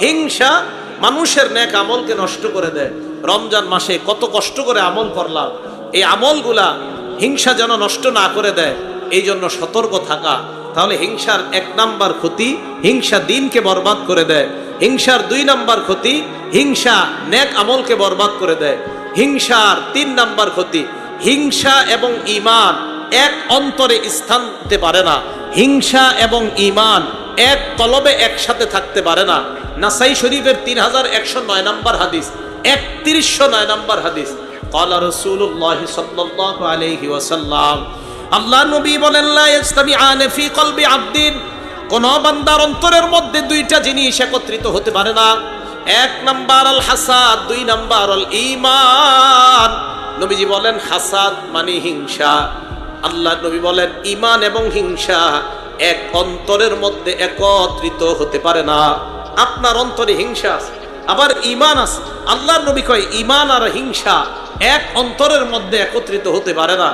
হিংসা মানুষের ন্যাক আমলকে নষ্ট করে দেয়। রমজান মাসে কত কষ্ট করে আমল করলাম। এই আমলগুলা হিংসা যেন নষ্ট না করে দেয় এই জন্য সতর্ক থাকা। তাহলে হিংসার এক নাম্বার ক্ষতি হিংসা দিনকে বরবাদ করে দেয়। হিংসার দুই নাম্বার ক্ষতি হিংসা নেক আমলকে বরবাদ করে দেয়। হিংসার তিন নাম্বার ক্ষতি হিংসা এবং ইমান এক অন্তরে স্থান দিতে পারে না। হিংসা এবং ইমান এক কলবে একসাথে থাকতে পারে না। নাসাই শরীফের তিন হাজার একশো নয় নম্বর হাদিস, একত্রিশশো নয় নম্বর হাদিস। কলা রসুল্লাহ সাল্লাহ আলহি ওয়াসাল্লাম, আল্লাহ নবী বলেন, লা ইসলামী কলবি আব্দিন। কোন বান্দার অন্তরের মধ্যে দুইটা জিনিস একত্রিত হতে পারে না। এক নাম্বার আল হাসাদ দুই নাম্বার আল ইমান নবীজি বলেন, হাসাদ মানে হিংসা। আল্লাহ নবী বলেন ইমান এবং হিংসা এক অন্তরের মধ্যে একত্রিত হতে পারে না। আপনার অন্তরে হিংসা আছে, আবার ইমান আছে। আল্লাহর নবী কয় ইমান আর হিংসা এক অন্তরের মধ্যে একত্রিত হতে পারে না।